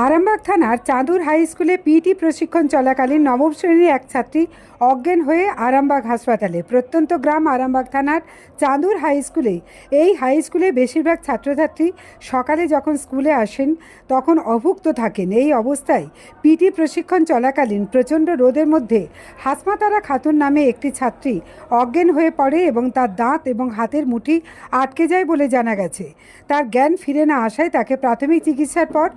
আরামবাগ থানার চাঁদুর হাই স্কুলে পিটি প্রশিক্ষণ চলাকালীন নবম শ্রেণির এক ছাত্রী অজ্ঞান হয়ে আরামবাগ হাসপাতালে, প্রত্যন্ত গ্রাম আরামবাগ থানার চাঁদুর হাই স্কুলে এই হাই স্কুলে বেশিরভাগ ছাত্রছাত্রী সকালে যখন স্কুলে আসেন, তখন অভুক্ত থাকেন। এই অবস্থায় পিটি প্রশিক্ষণ চলাকালীন প্রচণ্ড রোদের মধ্যে হাসমাতারা খাতুন নামে একটি ছাত্রী অজ্ঞান হয়ে পড়ে এবং তার দাঁত এবং হাতের মুঠি আটকে যায় বলে জানা গেছে। তার জ্ঞান ফিরে না আসায় তাকে প্রাথমিক চিকিৎসার পর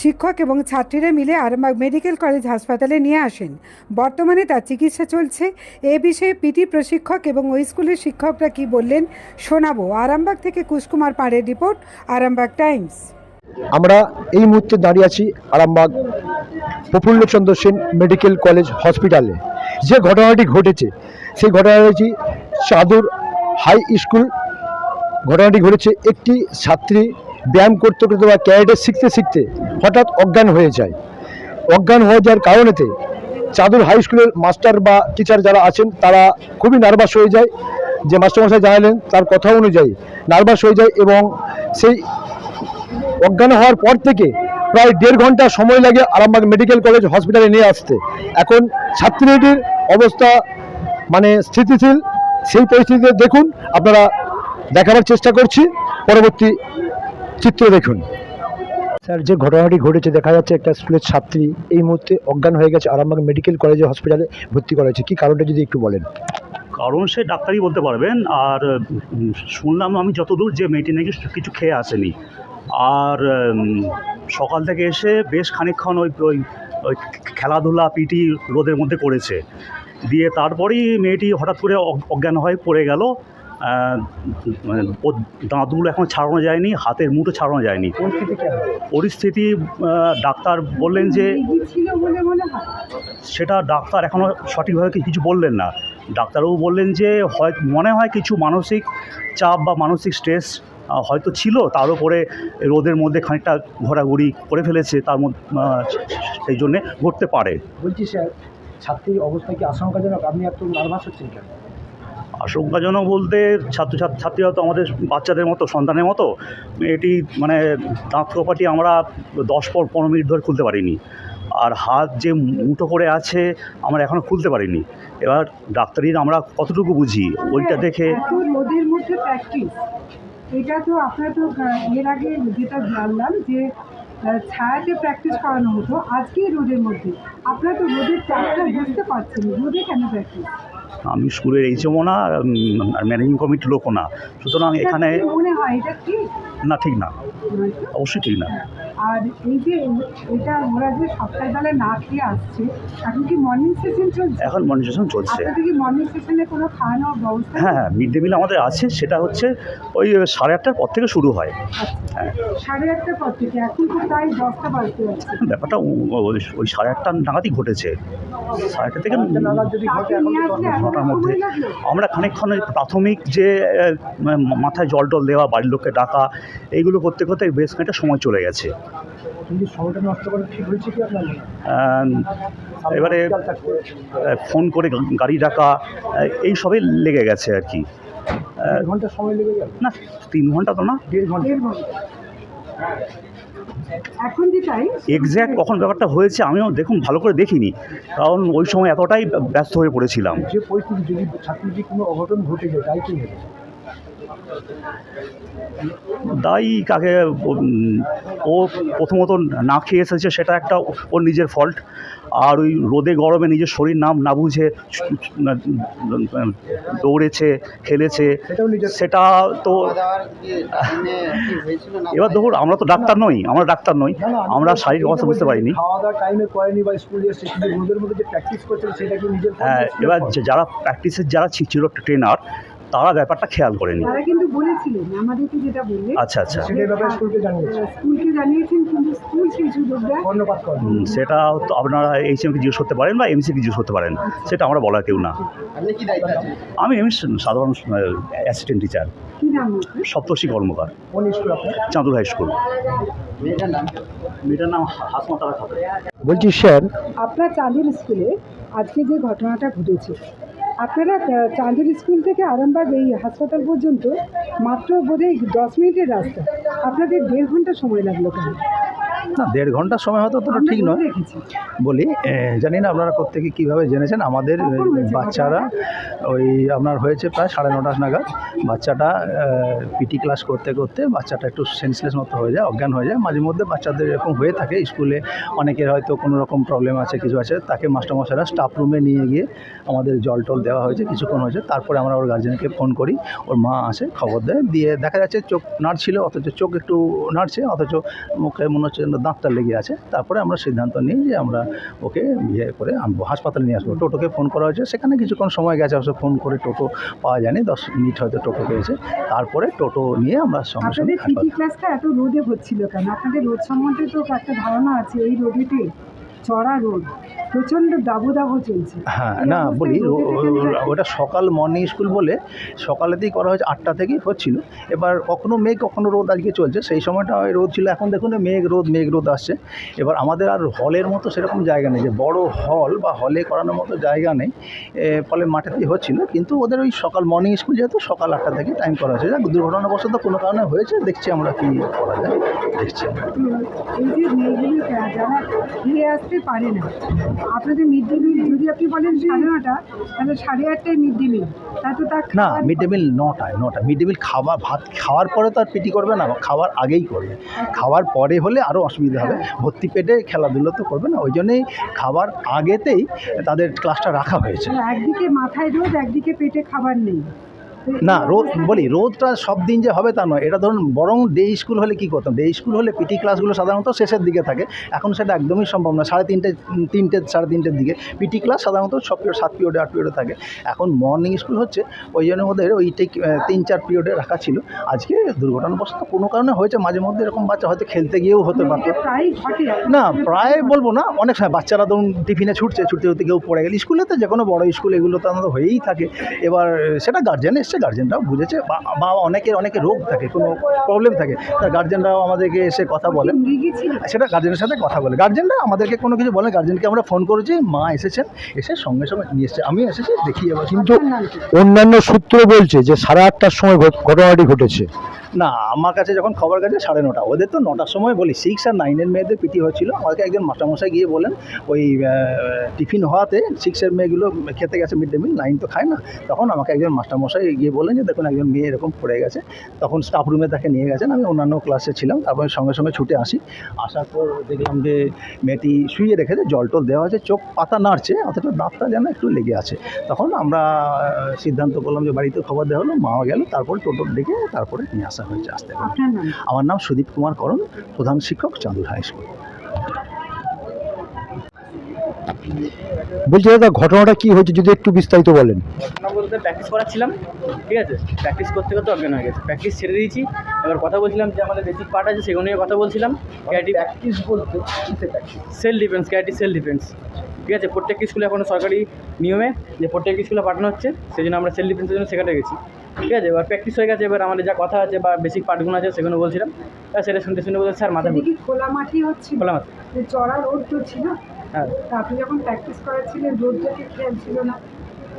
শিক্ষক এবং ছাত্রীরা মিলে আরামবাগ মেডিকেল কলেজ হাসপাতালে নিয়ে আসেন। বর্তমানে তার চিকিৎসা চলছে। এ বিষয়ে পিটি প্রশিক্ষক এবং ওই স্কুলের শিক্ষকরা কি বললেন শোনাবো। আরামবাগ থেকে কুশকুমার পাড়ের রিপোর্ট, আরামবাগ টাইমস। আমরা এই মুহূর্তে দাঁড়িয়ে আছি আরামবাগ প্রফুল্লচন্দ্র সেন মেডিকেল কলেজ হসপিটালে। যে ঘটনাটি ঘটেছে, সেই ঘটনাটি চাদুর হাই স্কুল। ঘটনাটি ঘটেছে একটি ছাত্রী ব্যায়াম করতে করতে বা ক্যারেটে শিখতে শিখতে হঠাৎ অজ্ঞান হয়ে যায়। অজ্ঞান হয়ে যাওয়ার কারণেতে চাদর হাই স্কুলের মাস্টার বা টিচার যারা আছেন, তারা খুবই নার্ভাস হয়ে যায়। যে মাস্টারমশাই জানালেন, তার কথা অনুযায়ী নার্ভাস হয়ে যায় এবং সেই অজ্ঞান হওয়ার পর থেকে প্রায় দেড় ঘণ্টা সময় লাগে আরামবাগ মেডিকেল কলেজ হসপিটালে নিয়ে আসতে। এখন ছাত্রীটির অবস্থা মানে স্থিতিশীল, সেই পরিস্থিতিতে দেখুন, আপনারা দেখাবার চেষ্টা করছি। পরবর্তী চিত্র দেখুন। স্যার, যে ঘটনাটি ঘটেছে, দেখা যাচ্ছে একটা স্কুলের ছাত্রী এই মুহূর্তে অজ্ঞান হয়ে গেছে, আরামবাগ মেডিকেল কলেজে হসপিটালে ভর্তি করা হয়েছে। কী কারণটা যদি একটু বলেন? কারণ সে ডাক্তারই বলতে পারবেন, আর শুনলাম আমি যতদূর যে মেয়েটি নাকি কিছু খেয়ে আসেনি। আর সকাল থেকে এসে বেশ খানিকক্ষণ ওই ওই ওই খেলাধুলা, পিটি রোদের মধ্যে করেছে। দিয়ে তারপরেই মেয়েটি হঠাৎ করে অজ্ঞান হয়ে পড়ে গেল। মানে ওর দাঁতগুলো এখন ছাড়ানো যায়নি হাতের মুঠো ছাড়ানো যায়নি। পরিস্থিতি ডাক্তার বললেন যে সেটা ডাক্তার এখনও সঠিকভাবে কিছু বললেন না। ডাক্তারবাবু বললেন যে হয় মনে হয় কিছু মানসিক চাপ বা মানসিক স্ট্রেস হয়তো ছিল তার উপরে রোদের মধ্যে খানিকটা ঘোরাঘুরি করে ফেলেছে তার মধ্যে সেই জন্যে ঘটতে পারে। বলছি স্যার ছাত্রীর অবস্থা কি আশঙ্কাজনক? আপনি এত নার্ভাস হচ্ছেন কেন? আশঙ্কাজনক বলতে ছাত্র ছাত্র- ছাত্রীরা তো আমাদের বাচ্চাদের মতো, সন্তানের মতো, এটি মানে দাঁত কপাটি আমরা দশ পর পনেরো মিনিট ধরে খুলতে পারিনি। আর হাত যে মুঠো করে আছে, আমরা এখনও খুলতে পারিনি। এবার ডাক্তারির আমরা কতটুকু বুঝি, ওইটা দেখে মধ্যে প্র্যাকটিস এটা তো আপনারা তো এর আগে যেটা জানলাম যে ছায়াতে প্র্যাকটিস করানো হতো আজকেই রোদের মধ্যে। আপনারা তো রোদের চাপটা বুঝতে পারছেন রোদে কেন প্র্যাকটিস আমি স্কুলের এইচএমও না আর ম্যানেজিং কমিটির লোকও না। সুতরাং এখানে না ঠিক না। অবশ্যই ঠিক না। আর এই যে এটা ওরা যে সপ্তাহবেলা না খেয়ে আসছে এখন কি মর্নিং সেশন চলছে? এখন মনিটাইজেশন চলছে। আপনাদের কি মর্নিং সেশনে কোনো খাওয়ানোর ব্যবস্থা? হ্যাঁ হ্যাঁ মিড ডে মিল আমাদের আছে সেটা হচ্ছে ওই সাড়ে আটটার পর থেকে শুরু হয়। হ্যাঁ। সাড়ে আটটার পর থেকে এখন তো প্রায় দশটা বাজতে যাচ্ছে। ব্যাপারটা ওই- ওই সাড়ে আটটা নাগাদই ঘটেছে। সাড়ে আটটা থেকে নটার মধ্যে। আমরা খানিকক্ষণ প্রাথমিক যে মাথায় জল টল দেওয়া বাড়ির লোককে ডাকা এইগুলো করতে করতে বেশ খানিকটা সময় চলে গেছে। কিন্তু সময়টা নষ্ট করে ঠিক হয়েছে কি আপনার এবারে ফোন করে গাড়ি ডাকা এই সবই লেগে গেছে আর কি। এক ঘণ্টা সময় লেগে গেল? না তিন ঘণ্টা তো না। দেড় ঘণ্টা। এখন যে টাইম এক্স্যাক্ট কখন ব্যাপারটা হয়েছে আমিও দেখুন ভালো করে দেখিনি। কারণ ওই সময় এতটাই ব্যস্ত হয়ে পড়েছিলাম। যে পরিস্থিতি যদি ছাত্রীর কোনো অঘটন ঘটে যায় তাই কি দায়ী কাকে ও প্রথমত না খেয়ে এসেছে সেটা একটা ওর নিজের ফল্ট আর ওই রোদে গরমে নিজের শরীর নাম না বুঝে দৌড়েছে খেলেছে সেটা তো এবার ধরুন আমরা তো ডাক্তার নই আমরা ডাক্তার নই আমরা শারীরিক অবস্থা বুঝতে পারিনি। হ্যাঁ এবার যারা প্র্যাকটিসের যারা ছিল ট্রেনার তারা ব্যাপারটা খেয়াল করেনি। তারা কিন্তু বলেছিলেন আমাদেরকে যেটা বললেন আচ্ছা আচ্ছা। স্কুলকে জানিয়েছে। স্কুলকে জানিয়েছেন কিন্তু স্কুল সেই সুযোগ দেয়। করেন সেটা তো আপনারা এইচএমকে জিজ্ঞেস করতে পারেন বা এমসিকে জিজ্ঞেস করতে পারেন। সেটা আমরা বলার কেউ না। আমি এমনি সাধারণ অ্যাসিস্ট্যান্ট টিচার কি সপ্তর্ষি কর্মকার। কোন স্কুল চাঁদুর হাই স্কুল মেয়েটার নাম? হাসমাতারা বলছি স্যার। আপনার চাঁদুর স্কুলে আজকে যে ঘটনাটা ঘটেছে আপনারা চাঁদের স্কুল থেকে আরামবাগ এই হাসপাতাল পর্যন্ত মাত্র বোধহয় দশ মিনিটের রাস্তা। আপনাদের দেড় ঘণ্টা সময় লাগল কেন? না দেড় ঘণ্টার সময় হয়তো অতটা ঠিক নয়। বলি জানি না আপনারা প্রত্যেকে কীভাবে জেনেছেন আমাদের বাচ্চারা ওই আপনার হয়েছে প্রায় সাড়ে নটা নাগাদ। বাচ্চাটা পিটি ক্লাস করতে করতে বাচ্চাটা একটু সেন্সলেস মতো হয়ে যায় অজ্ঞান হয়ে যায়। মাঝে মধ্যে বাচ্চাদের এরকম হয়ে থাকে স্কুলে অনেকের হয়তো কোনো রকম প্রবলেম আছে কিছু আছে। তাকে মাস্টারমশাইরা স্টাফ রুমে নিয়ে গিয়ে আমাদের জল টল দেওয়া হয়েছে কিছুক্ষণ হয়েছে। তারপরে আমরা ওর গার্জেনকে ফোন করি ওর মা আসে খবর দেয়। দিয়ে দেখা যাচ্ছে চোখ নাড়ছিল অথচ চোখ একটু নাড়ছে অথচ মুখে মনে হচ্ছে যেন দাঁতটা লেগে আছে তারপরে আমরা সিদ্ধান্ত নিই যে আমরা ওকে বিয়ে করে আনব। হাসপাতালে নিয়ে আসব। টোটোকে ফোন করা হয়েছে। সেখানে কিছুক্ষণ সময় গেছে অবশ্য ফোন করে টোটো পাওয়া যায়নি। দশ মিনিট হয়তো টোটো পেয়েছে। তারপরে টোটো নিয়ে আমরা সঙ্গে সঙ্গে ক্লাসটা এত রোদে হচ্ছিল কেন? আপনাদের রোদ সম্বন্ধে তো একটা ধারণা আছে এই রোদেতে চড়া রোদ। প্রচণ্ড দাবদাহ চলছে। হ্যাঁ না বলি? ওটা সকাল মর্নিং স্কুল বলে সকালেতেই করা হয়েছে আটটা থেকেই হচ্ছিল। এবার কখনো মেঘ কখনো রোদ আজকে চলছে সেই সময়টা ওই রোদ ছিল এখন দেখুন মেঘ রোদ মেঘ রোদ আসছে। এবার আমাদের আর হলের মতো সেরকম জায়গা নেই যে বড় হল বা হলে করানোর মতো জায়গা নেই। ফলে মাঠেতেই হচ্ছিল কিন্তু ওদের ওই সকাল মর্নিং স্কুল যেহেতু সকাল আটটা থেকে টাইম করা হয়েছে। যাক দুর্ঘটনাবশত কোনো কারণে হয়েছে দেখছি আমরা কী করা যায় দেখছি এই যে মেয়েগুলি যারা ফিরে আসতে পারে না আপনাদের মিড ডে মিল যদি আপনি বলেন সাড়ে নটা তাহলে সাড়ে আটটায় মিড ডে মিল তা তো তার না মিড ডে মিল নটায় নটা মিড ডে মিল খাবার ভাত খাওয়ার পরে তো আর পিটি করবে না খাওয়ার আগেই করবে। খাওয়ার পরে হলে আরও অসুবিধা হবে। ভর্তি পেটে খেলাধুলো তো করবে না ওই জন্যেই খাবার আগেতেই তাদের ক্লাসটা রাখা হয়েছে। একদিকে মাথায় রোদ একদিকে পেটে খাবার নেই। না রোদ বলি, রোদটা সব দিন যে হবে তা নয়। এটা ধরুন, বরং ডে স্কুল হলে কী করতাম? ডে স্কুল হলে পিটি ক্লাসগুলো সাধারণত শেষের দিকে থাকে। এখন সেটা একদমই সম্ভব না। সাড়ে তিনটে তিনটে, সাড়ে তিনটের দিকে। পিটি ক্লাস সাধারণত সব পিরিয়ড সাত পিরিয়ডে আট পিরিয়ডে থাকে। এখন মর্নিং স্কুল হচ্ছে, ওই জন্য ওদের ওই তিন, চার পিরিয়ডে রাখা ছিল। আজকে দুর্ঘটনাবশত কোনো কারণে হয়েছে। মাঝে মধ্যে এরকম বাচ্চা হয়তো খেলতে গিয়েও হতে পারতো। না, প্রায় বলব না, অনেক সময় বাচ্চারা ধরুন টিফিনে ছুটছে, ছুটতে ছুটতে কেউ পড়ে গেলে। স্কুলে তো যে কোনো বড় স্কুল এগুলো তো আমাদের হয়েই থাকে। এবার সেটা গার্জেন এসছে গার্জেনরাও বুঝেছে বা বা অনেকের অনেকে রোগ থাকে কোনো প্রবলেম থাকে তার গার্জেনরাও আমাদেরকে এসে কথা বলেন সেটা গার্জেনের সাথে কথা বলে। গার্জেনরা আমাদেরকে কোনো কিছু বলে গার্জেনকে আমরা ফোন করেছি মা এসেছেন এসে সঙ্গে সঙ্গে নিয়ে এসছে। আমি এসেছি দেখি এবার। কিন্তু? অন্যান্য সূত্র বলছে যে সাড়ে আটটার সময় ঘটনাটি ঘটেছে। না, আমার কাছে যখন খবর গেছে সাড়ে নটা, ওদের তো নটার সময় বলি সিক্স আর নাইনের মেয়েদের পিটি হচ্ছিল আমাকে একজন মাস্টারমশাই গিয়ে বলেন ওই টিফিন হওয়াতে সিক্সের মেয়েগুলো খেতে গেছে মিড ডে মিল নাইন তো খায় না। তখন আমাকে একজন মাস্টারমশাই গিয়ে বললেন যে, দেখুন, একজন মেয়ে এরকম পড়ে গেছে। তখন স্টাফ রুমে তাকে নিয়ে গেছেন, আমি অন্যান্য ক্লাসে ছিলাম, তারপরে সঙ্গে সঙ্গে ছুটে আসি। আসার পর দেখলাম যে, মেয়েটি শুয়ে রেখেছে, জল টল দেওয়া আছে চোখ পাতা নাড়ছে, অথচ দাঁতটা যেন একটু লেগে আছে। তখন আমরা সিদ্ধান্ত করলাম যে, বাড়িতে খবর দেওয়া হলো, মা গেল, তারপর টোটো ডেকে তারপরে নিয়ে আসা হয়েছে আসতে? আমার নাম সুদীপ কুমার করণ প্রধান শিক্ষক চাঁদুর হাই স্কুল। বলছি দাদা ঘটনাটা কি হয়েছে যদি একটু বিস্তারিত বলেন। ঘটনা বলতে প্র্যাকটিস করাচ্ছিলাম ঠিক আছে? প্র্যাকটিস করতে করতে অজ্ঞান হয়ে গেছে। প্র্যাকটিস ছেড়ে দিয়েছি। এবার কথা বলছিলাম যে আমাদের বেসিক পার্ট আছে সেগুলো নিয়ে কথা বলছিলাম। ক্যাটি প্র্যাকটিস বলতে সেল ডিফেন্স ক্যাটি সেল ডিফেন্স ঠিক আছে প্রত্যেকটি স্কুলে এখন সরকারি নিয়মে যে প্রত্যেকটি স্কুলে পাঠানো হচ্ছে সেই জন্য আমরা সেল ডিফেন্সের জন্য শেখাতে গেছি। ঠিক আছে এবার প্র্যাকটিস হয়ে গেছে এবার আমাদের যা কথা আছে বা বেসিক পার্টগুলো আছে সেগুলো বলছিলাম। সেটা শুনতে শুনতে বলছে স্যার মাথা খোলা মাটি হচ্ছিল। খোলা মাথা চড়া রোদ তো ছিল। হ্যাঁ। আপনি যখন প্র্যাকটিস করাচ্ছিলেন রোদটাকে খেয়াল ছিল না।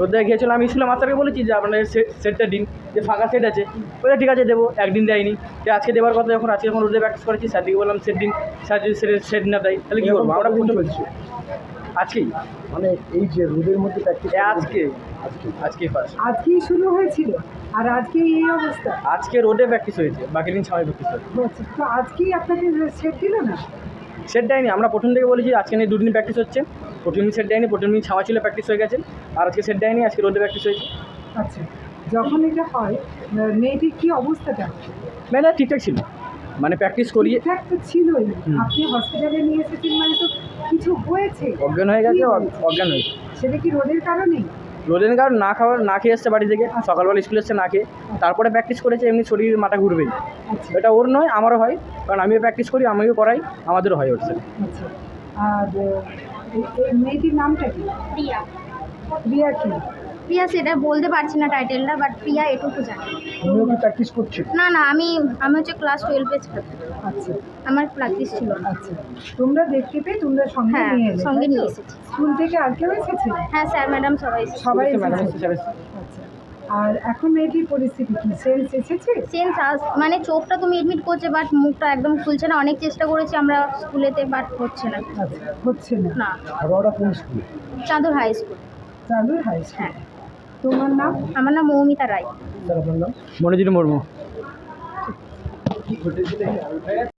রোদ্দায় গিয়েছিল আমি স্কুলে মাস্টারকে বলেছি যে আপনার সেটটা দিন যে ফাঁকা সেট আছে। বলে ঠিক আছে দেবো একদিন দেয়নি। যে আজকে দেওয়ার কথা যখন আজকে যখন রোদে প্র্যাকটিস করেছি স্যারদিকে বললাম সেট দিন স্যার যদি সেট সেট না দেয় তাহলে কী করব? আমরা বুঝতে পারছি আজকেই? মানে এই যে রোদের মধ্যে প্র্যাকটিস আজকে। আজকে ফার্স্ট আজকেই শুরু হয়েছিল আর আজকেই এই অবস্থা। আজকে রোদে প্র্যাকটিস হয়েছে বাকি দিন ছাওয়ায় প্র্যাকটিস হয়েছে। তো আজকেই আপনাকে সেট দিল না? সেট দেয়নি আমরা প্রথম থেকে বলেছি আজকে নিয়ে দুদিন প্র্যাকটিস হচ্ছে। প্রথম দিন সেট দেয়নি প্রথম দিন ছাওয়া ছিল প্র্যাকটিস হয়ে গেছে। আর আজকে সেট দেয়নি আজকে রোদে প্র্যাকটিস হয়েছে। আচ্ছা যখন এটা হয় মেয়েটির কি অবস্থাটা মেয়েটা ঠিকঠাক ছিল। মানে প্র্যাকটিস করিয়ে ঠিকঠাক তো ছিলই। আপনি হসপিটালে নিয়ে এসেছেন মানে তো হয়েছে? অজ্ঞান হয়ে গেছে? অজ্ঞান হয়েছে? সেটা কি রোদের কারণেই রোদের কারণ না খাওয়ার না খেয়ে এসছে বাড়ি থেকে। সকালবেলা স্কুলে এসছে না খেয়ে। তারপরে প্র্যাকটিস করেছে এমনি শরীর মাথা ঘুরবেই। আচ্ছা। এটা ওর নয় আমারও হয়। কারণ আমিও প্র্যাকটিস করি আমিও করাই আমাদেরও হয় ওর সাথে। আচ্ছা। আর মেয়েটির নামটা কি? প্রিয়া রিয়া কি? প্রিয়া সেটা বলতে পারছি না টাইটেলটা বাট প্রিয়া এটুকু জানি। তুমিও কি প্র্যাকটিস করছ? না না আমি আমি হচ্ছে ক্লাস টুয়েলভে আচ্ছা। আমার প্র্যাকটিস ছিল আচ্ছা। তোমরা দেখতে পেয়ে তোমরা সঙ্গে হ্যাঁ নিয়ে এলে সঙ্গে নিয়ে এসেছি। স্কুল থেকে আর কেউ এসেছে? হ্যাঁ স্যার ম্যাডাম সবাই এসেছে। সবাই এসেছে। আচ্ছা। আর এখন মেয়েটির পরিস্থিতি কি? সেন্স এসেছে? সেন্স মানে চোখটা তুমি এডমিট করছে বাট মুখটা একদম খুলছে না। অনেক চেষ্টা করেছি আমরা স্কুলেতে বাট হচ্ছে না। আচ্ছা হচ্ছে না। না। ঘটনাটা কোন স্কুলে Chandur high school Chandur high school হ্যাঁ। তোমার নাম? আমার নাম মৌমিতা রায়। মনোজিৎ মুর্মু।